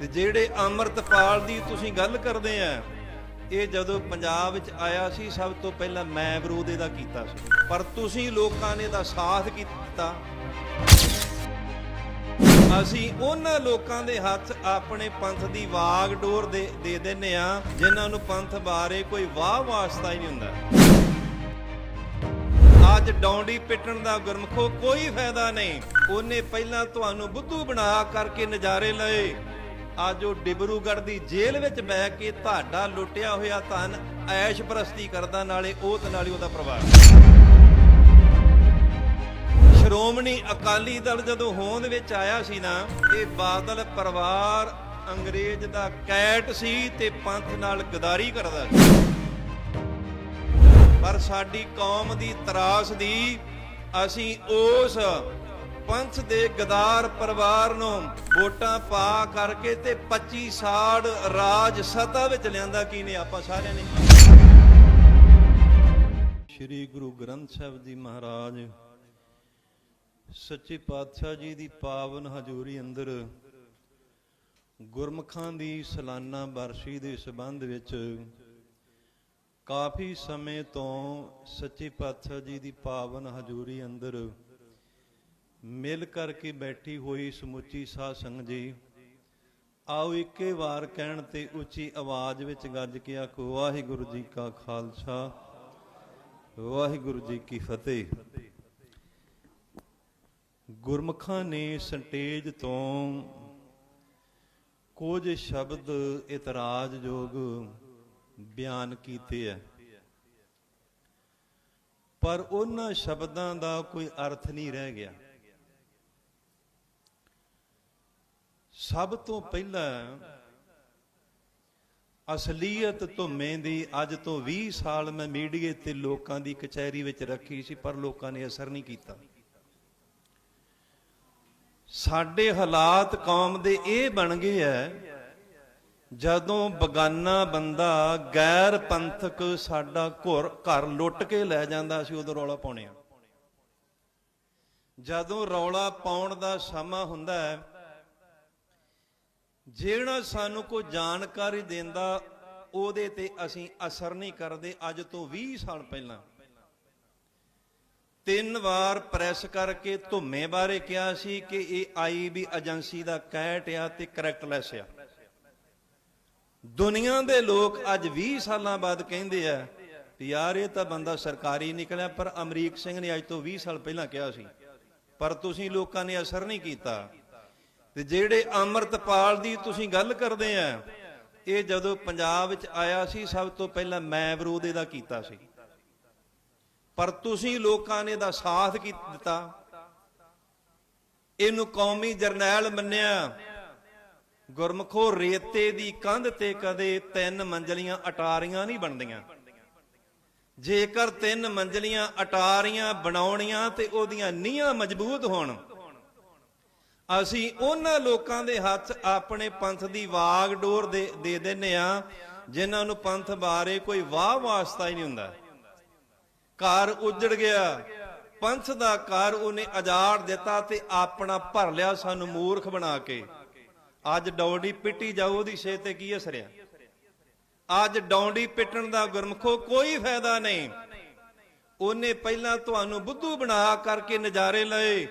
ਤੇ ਜਿਹੜੇ ਅੰਮ੍ਰਿਤਪਾਲ ਦੀ ਤੁਸੀਂ ਗੱਲ ਕਰਦੇ ਆ, ਇਹ ਜਦੋਂ ਪੰਜਾਬ ਵਿੱਚ ਆਇਆ ਸੀ, ਸਭ ਤੋਂ ਪਹਿਲਾਂ ਮੈਂ ਵਿਰੋਧ ਇਹਦਾ ਕੀਤਾ ਸੀ। ਪਰ ਤੁਸੀਂ ਲੋਕਾਂ ਨੇ ਦਾ ਸਾਥ ਕੀਤਾ। ਅਸੀਂ ਉਹਨਾਂ ਲੋਕਾਂ ਦੇ ਹੱਥ ਆਪਣੇ ਪੰਥ ਦੀ ਵਾਗ ਡੋਰ ਦੇ ਦੇ ਦਿੰਨੇ ਆ, ਜਿਨ੍ਹਾਂ ਨੂੰ ਪੰਥ ਬਾਰੇ ਕੋਈ ਵਾਹ ਵਾਸਤਾ ਹੀ ਨਹੀਂ ਹੁੰਦਾ। ਅੱਜ ਡੌਂਡੀ ਪਿੱਟਣ ਦਾ ਗੁਰਮਖੋ ਕੋਈ ਫਾਇਦਾ ਨਹੀਂ। ਉਹਨੇ ਪਹਿਲਾਂ ਤੁਹਾਨੂੰ ਬੁੱਧੂ ਬਣਾ ਕਰਕੇ ਨਜ਼ਾਰੇ ਲਏ। ਅੱਜ ਉਹ ਡਿਬਰੂਗੜ ਦੀ ਜੇਲ੍ਹ ਵਿੱਚ ਬਹਿ ਕੇ ਤੁਹਾਡਾ ਲੁੱਟਿਆ ਹੋਇਆ ਧਨ ਐਸ਼ ਪ੍ਰਸਤੀ ਕਰਦਾ, ਨਾਲੇ ਉਹ ਤੇ ਨਾਲੇ ਉਹਦਾ ਪਰਿਵਾਰ। ਸ਼੍ਰੋਮਣੀ ਅਕਾਲੀ ਦਲ ਜਦੋਂ ਹੋਂਦ ਵਿੱਚ ਆਇਆ ਸੀ ਨਾ, ਇਹ ਬਾਦਲ ਪਰਿਵਾਰ ਅੰਗਰੇਜ਼ ਦਾ ਕੈਟ ਸੀ ਤੇ ਪੰਥ ਨਾਲ ਗਦਾਰੀ ਕਰਦਾ ਸੀ। ਪਰ ਸਾਡੀ ਕੌਮ ਦੀ ਤਰਾਸ ਦੀ ਅਸੀਂ ਉਸ ਪੰਥ ਦੇ ਗਦਾਰ ਪਰਿਵਾਰ ਨੂੰ ਵੋਟਾਂ ਪਾ ਕਰਕੇ ਤੇ 25 ਸਾਲ ਰਾਜ ਸਤਾ ਵਿੱਚ ਲਿਆਂਦਾ ਕੀ ਨੇ ਆਪਾਂ ਸਾਰਿਆਂ ਨੇ? ਸ੍ਰੀ ਗੁਰੂ ਗ੍ਰੰਥ ਸਾਹਿਬ ਜੀ ਮਹਾਰਾਜ, ਸੱਚੇ ਪਾਤਸ਼ਾਹ ਜੀ ਦੀ ਪਾਵਨ ਹਜ਼ੂਰੀ ਅੰਦਰ ਗੁਰਮਖਾਂ ਦੀ ਸਾਲਾਨਾ ਬਰਸੀ ਦੇ ਸਬੰਧ ਵਿੱਚ ਕਾਫੀ ਸਮੇਂ ਤੋਂ ਸੱਚੇ ਪਾਤਸ਼ਾਹ ਜੀ ਦੀ ਪਾਵਨ ਹਜ਼ੂਰੀ ਅੰਦਰ ਮਿਲ ਕਰਕੇ ਬੈਠੀ ਹੋਈ ਸਮੁੱਚੀ ਸਾਧ ਸੰਗਤ ਜੀ, ਆਓ ਇੱਕੇ ਵਾਰ ਕਹਿਣ ਤੇ ਉੱਚੀ ਆਵਾਜ਼ ਵਿੱਚ ਗੱਜ ਕੇ ਆਖੋ, ਵਾਹਿਗੁਰੂ ਜੀ ਕਾ ਖਾਲਸਾ, ਵਾਹਿਗੁਰੂ ਜੀ ਕੀ ਫਤਿਹ। ਗੁਰਮਖਾਂ ਨੇ ਸਟੇਜ ਤੋਂ ਕੁਝ ਸ਼ਬਦ ਇਤਰਾਜ਼ਯੋਗ ਬਿਆਨ ਕੀਤੇ ਹੈ ਪਰ ਉਹਨਾਂ ਸ਼ਬਦਾਂ ਦਾ ਕੋਈ ਅਰਥ ਨਹੀਂ ਰਹਿ ਗਿਆ। ਸਭ ਤੋਂ ਪਹਿਲਾਂ ਅਸਲੀਅਤ ਧੁੰਮੇ ਦੀ ਅੱਜ ਤੋਂ 20 ਸਾਲ ਮੈਂ ਮੀਡੀਏ ਤੇ ਲੋਕਾਂ ਦੀ ਕਚਹਿਰੀ ਵਿੱਚ ਰੱਖੀ ਸੀ, ਪਰ ਲੋਕਾਂ ਨੇ ਅਸਰ ਨਹੀਂ ਕੀਤਾ। ਸਾਡੇ ਹਾਲਾਤ ਕੌਮ ਦੇ ਇਹ ਬਣ ਗਏ ਐ ਜਦੋਂ ਬਗਾਨਾ ਬੰਦਾ ਗੈਰ ਪੰਥਕ ਸਾਡਾ ਘਰ ਘਰ ਲੁੱਟ ਕੇ ਲੈ ਜਾਂਦਾ ਸੀ, ਉਦੋਂ ਰੌਲਾ ਪਾਉਣੇ ਆ ਜਦੋਂ ਰੌਲਾ ਪਾਉਣ ਦਾ ਸਮਾਂ ਹੁੰਦਾ ਹੈ ਜਿਹੜਾ ਸਾਨੂੰ ਕੋਈ ਜਾਣਕਾਰੀ ਦਿੰਦਾ, ਉਹਦੇ ਤੇ ਅਸੀਂ ਅਸਰ ਨਹੀਂ ਕਰਦੇ, ਅੱਜ ਤੋਂ 20 ਸਾਲ ਪਹਿਲਾਂ। ਤਿੰਨ ਵਾਰ ਪ੍ਰੈਸ ਕਰਕੇ ਧੁੰਮੇ ਬਾਰੇ ਕਿਹਾ ਸੀ ਕਿ ਇਹ ਆਈਬੀ ਏਜੰਸੀ ਦਾ ਕੈਟ ਆ ਤੇ ਕਰੈਕਟਲੈਸ ਆ। ਦੁਨੀਆ ਦੇ ਲੋਕ ਅੱਜ 20 ਸਾਲਾਂ ਬਾਅਦ ਕਹਿੰਦੇ ਆ ਯਾਰ, ਇਹ ਤਾਂ ਬੰਦਾ ਸਰਕਾਰੀ ਨਿਕਲਿਆ, ਪਰ ਅਮਰੀਕ ਸਿੰਘ ਨੇ ਅੱਜ ਤੋਂ 20 ਸਾਲ ਪਹਿਲਾਂ ਕਿਹਾ ਸੀ। ਪਰ ਤੁਸੀਂ ਲੋਕਾਂ ਨੇ ਅਸਰ ਨਹੀਂ ਕੀਤਾ। ਤੇ ਜਿਹੜੇ ਅੰਮ੍ਰਿਤਪਾਲ ਦੀ ਤੁਸੀਂ ਗੱਲ ਕਰਦੇ ਆ, ਇਹ ਜਦੋਂ ਪੰਜਾਬ ਵਿੱਚ ਆਇਆ ਸੀ, ਸਭ ਤੋਂ ਪਹਿਲਾਂ ਮੈਂ ਵਿਰੋਧ ਇਹਦਾ ਕੀਤਾ ਸੀ। ਪਰ ਤੁਸੀਂ ਲੋਕਾਂ ਨੇ ਦਾ ਸਾਥ ਦਿੱਤਾ? ਇਹਨੂੰ ਕੌਮੀ ਜਰਨੈਲ ਮੰਨਿਆ। ਗੁਰਮਖੋ ਰੇਤੇ ਦੀ ਕੰਧ ਤੇ ਕਦੇ ਤਿੰਨ ਮੰਜ਼ਲੀਆਂ ਅਟਾਰੀਆਂ ਨਹੀਂ ਬਣਦੀਆਂ। ਜੇਕਰ ਤਿੰਨ ਮੰਜ਼ਲੀਆਂ ਅਟਾਰੀਆਂ ਬਣਾਉਣੀਆਂ ਤੇ ਉਹਦੀਆਂ ਨੀਹਾਂ ਮਜ਼ਬੂਤ ਹੋਣ ਅਸੀਂ ਉਹਨਾਂ ਲੋਕਾਂ ਦੇ ਹੱਥ ਆਪਣੇ ਪੰਥ ਦੀ ਵਾਗ ਡੋਰ ਦੇ ਦੇ ਦਿੰਨੇ ਆ ਜਿਨ੍ਹਾਂ ਨੂੰ ਪੰਥ ਬਾਰੇ ਕੋਈ ਵਾਹ ਵਾਸਤਾ ਹੀ ਨਹੀਂ ਹੁੰਦਾ। ਘਰ ਉਜੜ ਗਿਆ। ਪੰਥ ਦਾ ਘਰ ਉਹਨੇ ਅਜਾੜ ਦਿੱਤਾ ਤੇ ਆਪਣਾ ਭਰ ਲਿਆ ਸਾਨੂੰ ਮੂਰਖ ਬਣਾ ਕੇ। ਅੱਜ ਡੌਂਡੀ ਪਿੱਟੀ ਜਾਓ ਉਹਦੀ ਸਿਹਤ ਤੇ ਕੀ ਅਸਰ ਅੱਜ ਡੌਂਡੀ ਪਿੱਟਣ ਦਾ ਗੁਰਮਖੋ ਕੋਈ ਫਾਇਦਾ ਨਹੀਂ। ਉਹਨੇ ਪਹਿਲਾਂ ਤੁਹਾਨੂੰ ਬੁੱਧੂ ਬਣਾ ਕਰਕੇ ਨਜ਼ਾਰੇ ਲਏ।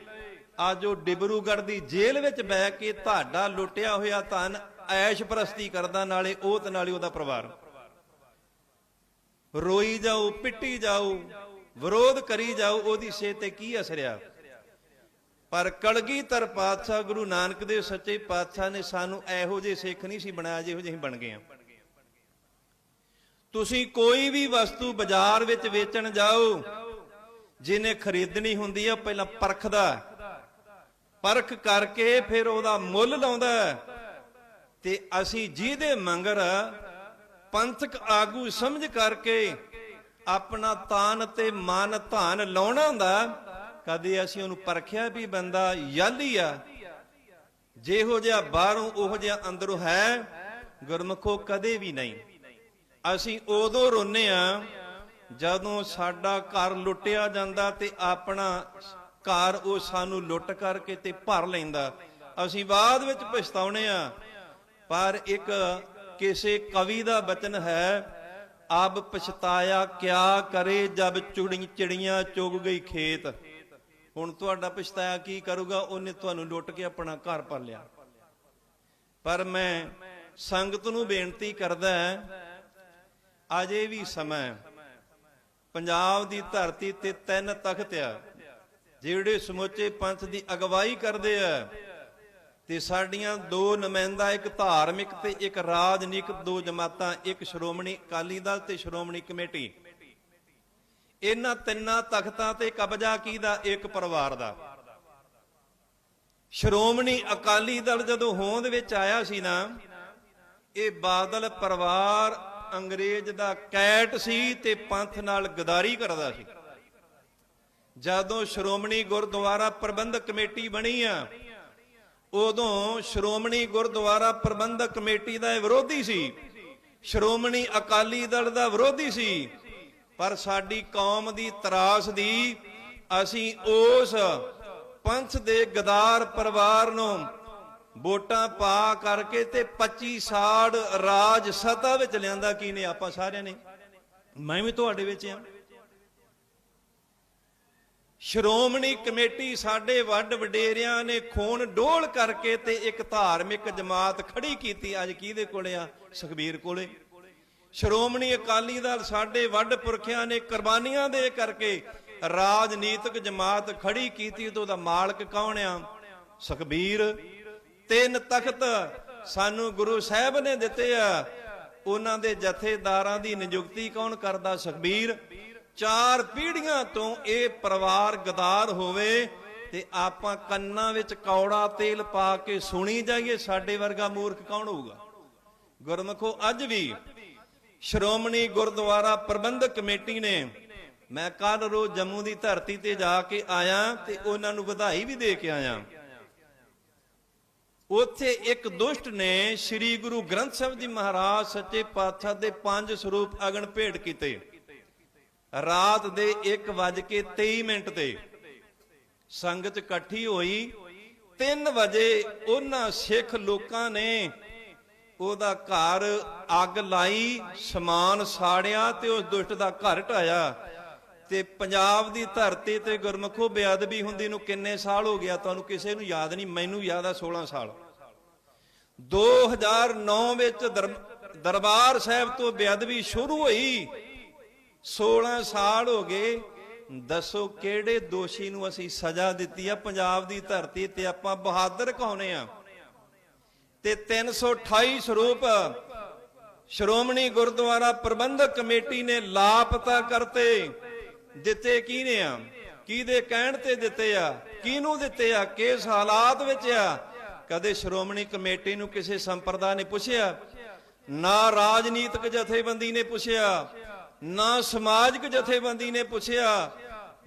ਅੱਜ ਉਹ ਡਿਬਰੂਗੜ ਦੀ ਜੇਲ੍ਹ ਵਿੱਚ ਬਹਿ ਕੇ ਤੁਹਾਡਾ ਲੁੱਟਿਆ ਹੋਇਆ ਧਨ ਐਸ਼ ਪ੍ਰਸਤੀ ਕਰਦਾ, ਨਾਲੇ ਉਹ ਤੇ ਨਾਲੇ ਉਹਦਾ ਪਰਿਵਾਰ। ਰੋਈ ਜਾਓ, ਪਿੱਟੀ ਜਾਓ, ਵਿਰੋਧ ਕਰੀ ਜਾਓ, ਉਹਦੀ ਸਿਹਤ ਤੇ ਕੀ ਅਸਰਿਆ ਆ? ਪਰ ਕਲਗੀਧਰ ਪਾਤਸ਼ਾਹ ਗੁਰੂ ਨਾਨਕ ਦੇਵ ਸੱਚੇ ਪਾਤਸ਼ਾਹ ਨੇ ਸਾਨੂੰ ਇਹੋ ਜਿਹੇ ਸਿੱਖ ਨਹੀਂ ਸੀ ਬਣਾਇਆ ਜਿਹੋ ਜਿਹੇ ਬਣ ਗਏ ਆ ਤੁਸੀਂ ਕੋਈ ਵੀ ਵਸਤੂ ਬਾਜ਼ਾਰ ਵਿੱਚ ਵੇਚਣ ਜਾਓ, ਜਿਹਨੇ ਖਰੀਦਣੀ ਹੁੰਦੀ ਆ ਪਹਿਲਾਂ ਪਰਖਦਾ। ਪਰਖ ਕਰਕੇ ਫਿਰ ਉਹਦਾ ਮੁੱਲ ਲਾਉਂਦਾ ਤੇ ਅਸੀਂ ਜਿਹਦੇ ਮੰਗਰ ਪੰਥਕ ਆਗੂ ਸਮਝ ਕਰਕੇ ਆਪਣਾ ਤਾਨ ਤੇ ਮਨ ਧਾਨ ਲਾਉਣਾ ਹੁੰਦਾ, ਕਦੇ ਅਸੀਂ ਉਹਨੂੰ ਪਰਖਿਆ ਵੀ ਬੰਦਾ ਯਾਲੀ ਆ। ਜਿਹੋ ਜਿਹਾ ਬਾਹਰੋਂ ਉਹੋ ਜਿਹਾ ਅੰਦਰੋਂ ਹੈ, ਗੁਰਮਖੋ ਕਦੇ ਵੀ ਨਹੀਂ। ਅਸੀਂ ਉਦੋਂ ਰੋਨੇ ਆ ਜਦੋਂ ਸਾਡਾ ਘਰ ਲੁੱਟਿਆ ਜਾਂਦਾ ਤੇ ਆਪਣਾ ਘਰ ਉਹ ਸਾਨੂੰ ਲੁੱਟ ਕਰਕੇ ਤੇ ਭਰ ਲੈਂਦਾ। ਅਸੀਂ ਬਾਅਦ ਵਿੱਚ ਪਛਤਾਉਣੇ ਆ। ਪਰ ਇੱਕ ਕਿਸੇ ਕਵੀ ਦਾ ਬਚਨ ਹੈ ਅਬ ਪਛਤਾਇਆ ਕਿਆ ਕਰੇ ਜਬ ਚੁੜੀ ਚਿੜੀਆਂ ਚੁਗ ਗਈ ਖੇਤ। ਹੁਣ ਤੁਹਾਡਾ ਪਛਤਾਇਆ ਕੀ ਕਰੂਗਾ? ਉਹਨੇ ਤੁਹਾਨੂੰ ਲੁੱਟ ਕੇ ਆਪਣਾ ਘਰ ਪਾ ਲਿਆ। ਪਰ ਮੈਂ ਸੰਗਤ ਨੂੰ ਬੇਨਤੀ ਕਰਦਾ ਅਜੇ ਵੀ ਸਮਾਂ ਪੰਜਾਬ ਦੀ ਧਰਤੀ ਤੇ ਤਿੰਨ ਤਖਤ ਆ। ਜਿਹੜੇ ਸਮੁੱਚੇ ਪੰਥ ਦੀ ਅਗਵਾਈ ਕਰਦੇ ਆ, ਤੇ ਸਾਡੀਆਂ ਦੋ ਨੁਮਾਇੰਦਾ, ਇੱਕ ਧਾਰਮਿਕ ਤੇ ਇੱਕ ਰਾਜਨੀਤਿਕ, ਦੋ ਜਮਾਤਾਂ, ਇੱਕ ਸ਼੍ਰੋਮਣੀ ਅਕਾਲੀ ਦਲ ਤੇ ਸ਼੍ਰੋਮਣੀ ਕਮੇਟੀ। ਇਹਨਾਂ ਤਿੰਨਾਂ ਤਖਤਾਂ ਤੇ ਕਬਜ਼ਾ ਕੀਦਾ? ਇੱਕ ਪਰਿਵਾਰ ਦਾ। ਸ਼੍ਰੋਮਣੀ ਅਕਾਲੀ ਦਲ ਜਦੋਂ ਹੋਂਦ ਵਿੱਚ ਆਇਆ ਸੀ ਨਾ, ਇਹ ਬਾਦਲ ਪਰਿਵਾਰ ਅੰਗਰੇਜ਼ ਦਾ ਕੈਟ ਸੀ ਤੇ ਪੰਥ ਨਾਲ ਗਦਾਰੀ ਕਰਦਾ ਸੀ। ਜਦੋਂ ਸ਼੍ਰੋਮਣੀ ਗੁਰਦੁਆਰਾ ਪ੍ਰਬੰਧਕ ਕਮੇਟੀ ਬਣੀ ਆ, ਉਦੋਂ ਸ਼੍ਰੋਮਣੀ ਗੁਰਦੁਆਰਾ ਪ੍ਰਬੰਧਕ ਕਮੇਟੀ ਦਾ ਇਹ ਵਿਰੋਧੀ ਸੀ। ਸ਼੍ਰੋਮਣੀ ਅਕਾਲੀ ਦਲ ਦਾ ਵਿਰੋਧੀ ਸੀ। ਪਰ ਸਾਡੀ ਕੌਮ ਦੀ ਤਰਾਸ ਦੀ ਅਸੀਂ ਉਸ ਪੰਥ ਦੇ ਗਦਾਰ ਪਰਿਵਾਰ ਨੂੰ ਵੋਟਾਂ ਪਾ ਕਰਕੇ ਤੇ 25 ਸਾਲ ਰਾਜ ਸਤਾ ਵਿੱਚ ਲਿਆਂਦਾ, ਕੀ ਨੇ? ਆਪਾਂ ਸਾਰਿਆਂ ਨੇ। ਮੈਂ ਵੀ ਤੁਹਾਡੇ ਵਿੱਚ ਆ। ਸ਼੍ਰੋਮਣੀ ਕਮੇਟੀ ਸਾਡੇ ਵੱਡ ਵਡੇਰਿਆਂ ਨੇ ਖੂਨ ਡੋਲ ਕਰਕੇ ਤੇ ਇੱਕ ਧਾਰਮਿਕ ਜਮਾਤ ਖੜੀ ਕੀਤੀ ਅੱਜ ਕਿਹਦੇ ਕੋਲੇ ਆ? ਸੁਖਬੀਰ ਕੋਲੇ। ਸ਼੍ਰੋਮਣੀ ਅਕਾਲੀ ਦਲ ਸਾਡੇ ਵੱਡ ਪੁਰਖਿਆਂ ਨੇ ਕੁਰਬਾਨੀਆਂ ਦੇ ਕਰਕੇ ਰਾਜਨੀਤਿਕ ਜਮਾਤ ਖੜੀ ਕੀਤੀ ਤੇ ਉਹਦਾ ਮਾਲਕ ਕੌਣ ਆ? ਸੁਖਬੀਰ। ਤਿੰਨ ਤਖਤ ਸਾਨੂੰ ਗੁਰੂ ਸਾਹਿਬ ਨੇ ਦਿੱਤੇ ਆ। ਉਹਨਾਂ ਦੇ ਜਥੇਦਾਰਾਂ ਦੀ ਨਿਯੁਕਤੀ ਕੌਣ ਕਰਦਾ? ਸੁਖਬੀਰ। ਚਾਰ ਪੀੜ੍ਹੀਆਂ ਤੋਂ ਇਹ ਪਰਿਵਾਰ ਗਦਾਰ ਹੋਵੇ ਤੇ ਆਪਾਂ ਕੰਨਾਂ ਵਿੱਚ ਕੌੜਾ ਤੇਲ ਪਾ ਕੇ ਸੁਣੀ ਜਾਈਏ, ਸਾਡੇ ਵਰਗਾ ਮੂਰਖ ਕੌਣ ਹੋਊਗਾ? ਗੁਰਮਖੋ, ਅੱਜ ਵੀ ਸ਼੍ਰੋਮਣੀ ਗੁਰਦੁਆਰਾ ਪ੍ਰਬੰਧਕ ਕਮੇਟੀ ਨੇ ਮੈਂ ਕੱਲ ਰੋਜ਼ ਜੰਮੂ ਦੀ ਧਰਤੀ ਤੇ ਜਾ ਕੇ ਆਇਆ ਤੇ ਉਹਨਾਂ ਨੂੰ ਵਧਾਈ ਵੀ ਦੇ ਕੇ ਆਇਆ। ਉੱਥੇ ਇੱਕ ਦੁਸ਼ਟ ਨੇ ਸ੍ਰੀ ਗੁਰੂ ਗ੍ਰੰਥ ਸਾਹਿਬ ਜੀ ਮਹਾਰਾਜ ਸੱਚੇ ਪਾਤਸ਼ਾਹ ਦੇ ਪੰਜ ਸਰੂਪ ਅਗਣ ਭੇਟ ਕੀਤੇ। ਰਾਤ ਦੇ 1:23 ਮਿੰਟ ਤੇ ਸੰਗਤ ਇਕੱਠੀ ਹੋਈ। 3 ਵਜੇ ਉਹਨਾਂ ਸਿੱਖ ਲੋਕਾਂ ਨੇ ਉਹਦਾ ਘਰ ਅੱਗ ਲਾਈ, ਸਮਾਨ ਸਾੜਿਆ ਤੇ ਉਸ ਦੁਸ਼ਟ ਦਾ ਘਰ ਢਾਇਆ। ਤੇ ਪੰਜਾਬ ਦੀ ਧਰਤੀ ਤੇ ਗੁਰਮਖੋ ਬੇਅਦਬੀ ਹੁੰਦੀ ਨੂੰ ਕਿੰਨੇ ਸਾਲ ਹੋ ਗਿਆ ਤੁਹਾਨੂੰ ਕਿਸੇ ਨੂੰ ਯਾਦ ਨਹੀਂ? ਮੈਨੂੰ ਯਾਦ ਆ 16 ਸਾਲ। 2009 ਵਿੱਚ ਦਰ- ਦਰਬਾਰ ਸਾਹਿਬ ਤੋਂ ਬੇਅਦਬੀ ਸ਼ੁਰੂ ਹੋਈ। 16 ਸਾਲ ਹੋ ਗਏ, ਦੱਸੋ ਕਿਹੜੇ ਦੋਸ਼ੀ ਨੂੰ ਅਸੀਂ ਸਜ਼ਾ ਦਿੱਤੀ ਆ? ਪੰਜਾਬ ਦੀ ਧਰਤੀ ਤੇ ਆਪਾਂ ਬਹਾਦਰ ਕਹਾਉਨੇ ਆ। ਤੇ 328 ਸਰੂਪ ਸ਼੍ਰੋਮਣੀ ਗੁਰਦੁਆਰਾ ਪ੍ਰਬੰਧਕ ਕਮੇਟੀ ਨੇ ਲਾਪਤਾ ਕਰਤੇ। ਦਿੱਤੇ ਕਿਹਨੇ ਆ? ਕਿਹਦੇ ਕਹਿਣ ਤੇ ਦਿੱਤੇ ਆ? ਕਿਹਨੂੰ ਦਿੱਤੇ ਆ? ਕਿਸ ਹਾਲਾਤ ਵਿੱਚ ਆ? ਕਦੇ ਸ਼੍ਰੋਮਣੀ ਕਮੇਟੀ ਨੂੰ ਕਿਸੇ ਸੰਪਰਦਾ ਨੇ ਪੁੱਛਿਆ? ਨਾ ਰਾਜਨੀਤਿਕ ਜਥੇਬੰਦੀ ਨੇ ਪੁੱਛਿਆ? ਨਾ ਸਮਾਜਿਕ ਜਥੇਬੰਦੀ ਨੇ ਪੁੱਛਿਆ,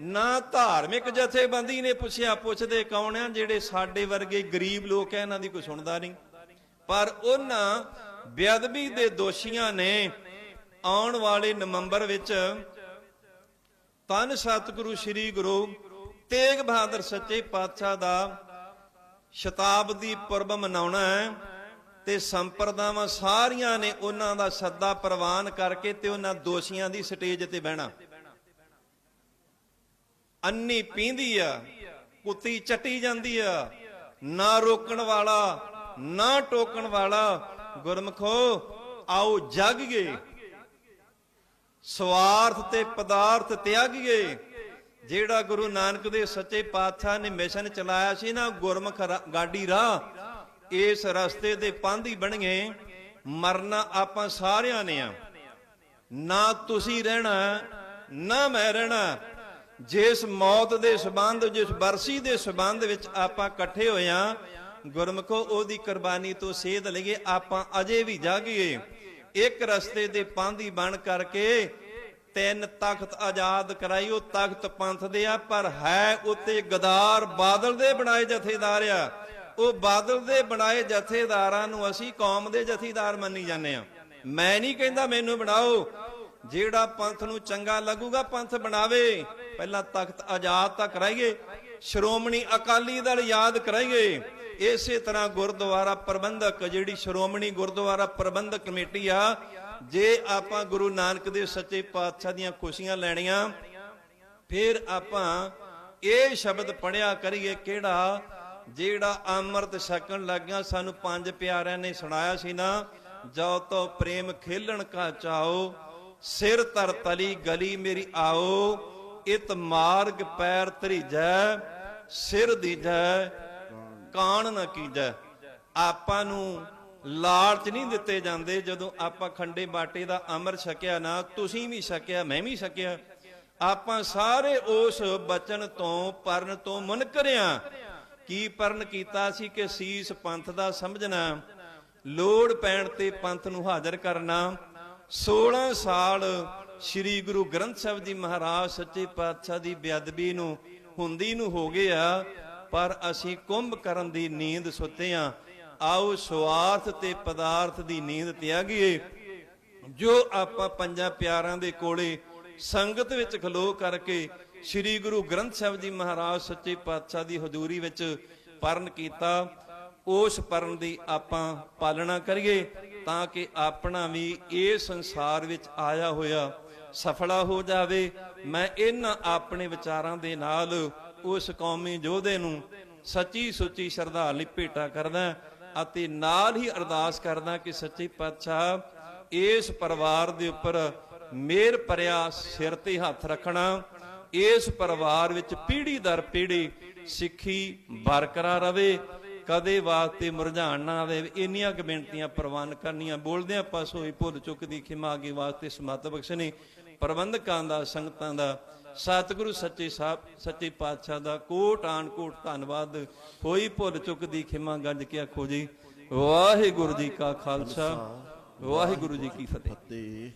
ਨਾ ਧਾਰਮਿਕ ਜਥੇਬੰਦੀ ਨੇ ਪੁੱਛਿਆ, ਪੁੱਛਦੇ ਕੌਣ ਆ ਜਿਹੜੇ ਸਾਡੇ ਵਰਗੇ ਗਰੀਬ ਲੋਕ ਆ, ਇਹਨਾਂ ਦੀ ਕੋਈ ਸੁਣਦਾ ਨਹੀਂ। ਪਰ ਉਹਨਾਂ ਬੇਅਦਬੀ ਦੇ ਦੋਸ਼ੀਆਂ ਨੇ ਆਉਣ ਵਾਲੇ ਨਵੰਬਰ ਵਿੱਚ ਤਨ ਸਤਿਗੁਰੂ ਸ੍ਰੀ ਗੁਰੂ ਤੇਗ ਬਹਾਦਰ ਸੱਚੇ ਪਾਤਸ਼ਾਹ ਦਾ ਸ਼ਤਾਬਦੀ ਪੁਰਬ ਮਨਾਉਣਾ ਹੈ। ਤੇ ਸੰਪਰਦਾਵਾਂ ਸਾਰੀਆਂ ਨੇ ਉਹਨਾਂ ਦਾ ਸੱਦਾ ਪ੍ਰਵਾਨ ਕਰਕੇ ਤੇ ਉਹਨਾਂ ਦੋਸ਼ੀਆਂ ਦੀ ਸਟੇਜ ਤੇ ਬਹਿਣਾ। ਅੰਨੀ ਪੀਂਦੀ ਆ, ਕੁੱਤੀ ਚੱਟੀ ਜਾਂਦੀ ਆ, ਨਾ ਰੋਕਣ ਵਾਲਾ, ਨਾ ਟੋਕਣ ਵਾਲਾ, ਗੁਰਮਖੋ, ਆਓ ਜਾਗੀਏ ਸਵਾਰਥ ਤੇ ਪਦਾਰਥ ਤਿਆਗੀਏ ਜਿਹੜਾ ਗੁਰੂ ਨਾਨਕ ਦੇ ਸੱਚੇ ਪਾਤਸ਼ਾਹ ਨੇ ਮਿਸ਼ਨ ਚਲਾਇਆ ਸੀ ਨਾ, ਗੁਰਮੁਖ ਗਾਡੀ ਰਾਹ ਇਸ ਰਸਤੇ ਦੇ ਪਾਂਧੀ ਬਣੀਏ ਮਰਨਾ ਆਪਾਂ ਸਾਰਿਆਂ ਨੇ ਆ। ਨਾ ਤੁਸੀਂ ਰਹਿਣਾ, ਨਾ ਮੈਂ ਰਹਿਣਾ। ਜਿਸ ਮੌਤ ਦੇ ਸਬੰਧ, ਜਿਸ ਬਰਸੀ ਦੇ ਸਬੰਧ ਵਿੱਚ ਆਪਾਂ ਇਕੱਠੇ ਹੋਏ ਗੁਰਮਖੋ, ਉਹਦੀ ਕੁਰਬਾਨੀ ਤੋਂ ਸੇਧ ਲਈਏ, ਆਪਾਂ ਅਜੇ ਵੀ ਜਾਗੀਏ। ਇੱਕ ਰਸਤੇ ਦੇ ਪਾਂਧੀ ਬਣ ਕਰਕੇ ਤਿੰਨ ਤਖਤ ਆਜ਼ਾਦ ਕਰਾਈ, ਉਹ ਤਖਤ ਪੰਥ ਦੇ ਆ, ਪਰ ਹੈ ਉੱਤੇ ਗਦਾਰ ਬਾਦਲ ਦੇ ਬਣਾਏ ਜਥੇਦਾਰ ਆ। ਉਹ ਬਾਦਲ ਦੇ ਬਣਾਏ ਜਥੇਦਾਰਾਂ ਨੂੰ ਅਸੀਂ ਕੌਮ ਦੇ ਜਥੇਦਾਰ ਮੰਨੀ ਜਾਂਦੇ ਆ ਮੈਂ ਨਹੀਂ ਕਹਿੰਦਾ ਮੈਨੂੰ ਬਣਾਓ। ਜਿਹੜਾ ਪੰਥ ਨੂੰ ਚੰਗਾ ਲੱਗੂਗਾ, ਪੰਥ ਬਣਾਵੇ। ਪਹਿਲਾਂ ਤਖਤ ਆਜ਼ਾਦ ਤਾਂ ਕਰਾਈਏ ਸ਼੍ਰੋਮਣੀ ਅਕਾਲੀ ਦਲ ਯਾਦ ਕਰਾਈਏ ਇਸੇ ਤਰ੍ਹਾਂ ਗੁਰਦੁਆਰਾ ਪ੍ਰਬੰਧਕ, ਜਿਹੜੀ ਸ਼੍ਰੋਮਣੀ ਗੁਰਦੁਆਰਾ ਪ੍ਰਬੰਧਕ ਕਮੇਟੀ ਆ, ਜੇ ਆਪਾਂ ਗੁਰੂ ਨਾਨਕ ਦੇਵ ਸੱਚੇ ਪਾਤਸ਼ਾਹ ਦੀਆਂ ਖੁਸ਼ੀਆਂ ਲੈਣੀਆਂ, ਫਿਰ ਆਪਾਂ ਇਹ ਸ਼ਬਦ ਪੜਿਆ ਕਰੀਏ ਕਿਹੜਾ? ਜਿਹੜਾ ਅੰਮ੍ਰਿਤ ਛਕਣ ਲੱਗਿਆ ਸਾਨੂੰ ਪੰਜ ਪਿਆਰਿਆਂ ਨੇ ਸੁਣਾਇਆ ਸੀ ਨਾ ਜੋ ਤੋ ਪ੍ਰੇਮ ਖੇਲਣ ਕਾ ਚਾਓ, ਸਿਰ ਤਰ ਤਲੀ ਗਲੀ ਮੇਰੀ ਆਓ, ਇਤ ਮਾਰਗ ਪੈਰ ਧਰੀਜੈ, ਸਿਰ ਦੀਜੈ, ਕਾਣ ਨਾ ਕੀਜੈ। ਆਪਾਂ ਨੂੰ ਲਾਲਚ ਨਹੀਂ ਦਿੱਤੇ ਜਾਂਦੇ ਜਦੋਂ ਆਪਾਂ ਖੰਡੇ ਬਾਟੇ ਦਾ ਅਮਰ ਛਕਿਆ ਨਾ, ਤੁਸੀਂ ਵੀ ਛਕਿਆ, ਮੈਂ ਵੀ ਛਕਿਆ। ਆਪਾਂ ਸਾਰੇ ਉਸ ਬਚਨ ਤੋਂ, ਪਰਨ ਤੋਂ ਮੁਨਕਰਿਆ। ਕੀ ਪਰਨ ਕੀਤਾ ਸੀ ਕਿ ਸੀਸ ਪੰਥ ਦਾ ਸਮਝਣਾ, ਲੋੜ ਪੈਣ ਤੇ ਪੰਥ ਨੂੰ ਹਾਜ਼ਰ ਕਰਨਾ। 16 ਸਾਲ ਸ੍ਰੀ ਗੁਰੂ ਗ੍ਰੰਥ ਸਾਹਿਬ ਜੀ ਮਹਾਰਾਜ ਸੱਚੇ ਪਾਤਸ਼ਾਹ ਦੀ ਬੇਅਦਬੀ ਨੂੰ, ਹੁੰਦੀ ਨੂੰ ਹੋ ਗਿਆ ਪਰ ਅਸੀਂ ਕੁੰਭ ਕਰਨ ਦੀ ਨੀਂਦ ਸੁੱਤੇ ਆ। ਆਓ ਸਵਾਰਥ ਤੇ ਪਦਾਰਥ ਦੀ ਨੀਂਦ ਤਿਆਗੀਏ। ਜੋ ਆਪਾਂ ਪੰਜਾਂ ਪਿਆਰਾਂ ਦੇ ਕੋਲੇ ਸੰਗਤ ਵਿੱਚ ਖਲੋ ਕਰਕੇ ਸ੍ਰੀ ਗੁਰੂ ਗ੍ਰੰਥ ਸਾਹਿਬ ਜੀ ਮਹਾਰਾਜ ਸੱਚੇ ਪਾਤਸ਼ਾਹ ਦੀ ਹਜ਼ੂਰੀ ਵਿੱਚ ਪਰਨ ਕੀਤਾ, ਉਸ ਪਰਨ ਦੀ ਆਪਾਂ ਪਾਲਣਾ ਕਰੀਏ ਤਾਂ ਕਿ ਆਪਣਾ ਵੀ ਇਹ ਸੰਸਾਰ ਵਿੱਚ ਆਇਆ ਹੋਇਆ ਸਫਲਾ ਹੋ ਜਾਵੇ। ਮੈਂ ਇਹਨਾਂ ਆਪਣੇ ਵਿਚਾਰਾਂ ਦੇ ਨਾਲ ਉਸ ਕੌਮੀ ਯੋਧੇ ਨੂੰ ਸੱਚੀ ਸੁੱਚੀ ਸ਼ਰਧਾਂਜਲੀ ਭੇਟਾ ਕਰਦਾ ਅਤੇ ਨਾਲ ਹੀ ਅਰਦਾਸ ਕਰਦਾ ਕਿ ਸੱਚੇ ਪਾਤਸ਼ਾਹ, ਇਸ ਪਰਿਵਾਰ ਦੇ ਉੱਪਰ ਮੇਰ ਭਰਿਆ ਸਿਰ ਤੇ ਹੱਥ ਰੱਖਣਾ ਇਸ ਪਰਿਵਾਰ ਵਿੱਚ ਪੀੜ੍ਹੀ ਦਰ ਪੀੜ੍ਹੀ ਸਿੱਖੀ ਬਰਕਰਾਰ ਰਵੇ ਕਦੇ ਵਾਸਤੇ ਮੁਰਝਾਣ ਨਾ ਆਵੇ ਇੰਨੀਆਂ ਕੁ ਬੇਨਤੀਆਂ ਪ੍ਰਵਾਨ ਕਰਨੀਆਂ ਬੋਲਦਿਆਂ ਪਾਸ ਹੋਈ ਭੁੱਲ ਚੁੱਕ ਦੀ ਖਿਮਾ ਅੱਗੇ ਵਾਸਤੇ ਸਮਤ ਬਖਸ਼ਣੀ ਪ੍ਰਬੰਧਕਾਂ ਦਾ ਸੰਗਤਾਂ ਦਾ ਸਤਿਗੁਰੂ ਸੱਚੇ ਸਾਹਿਬ ਸੱਚੇ ਪਾਤਸ਼ਾਹ ਦਾ ਕੋਟ ਆਨ ਕੋਟ ਧੰਨਵਾਦ ਹੋਈ ਭੁੱਲ ਚੁੱਕ ਦੀ ਖਿਮਾ ਗੱਜ ਕੇ ਆਖੋ ਜੀ ਵਾਹਿਗੁਰੂ ਜੀ ਕਾ ਖਾਲਸਾ ਵਾਹਿਗੁਰੂ ਜੀ ਕੀ ਫਤਿਹ।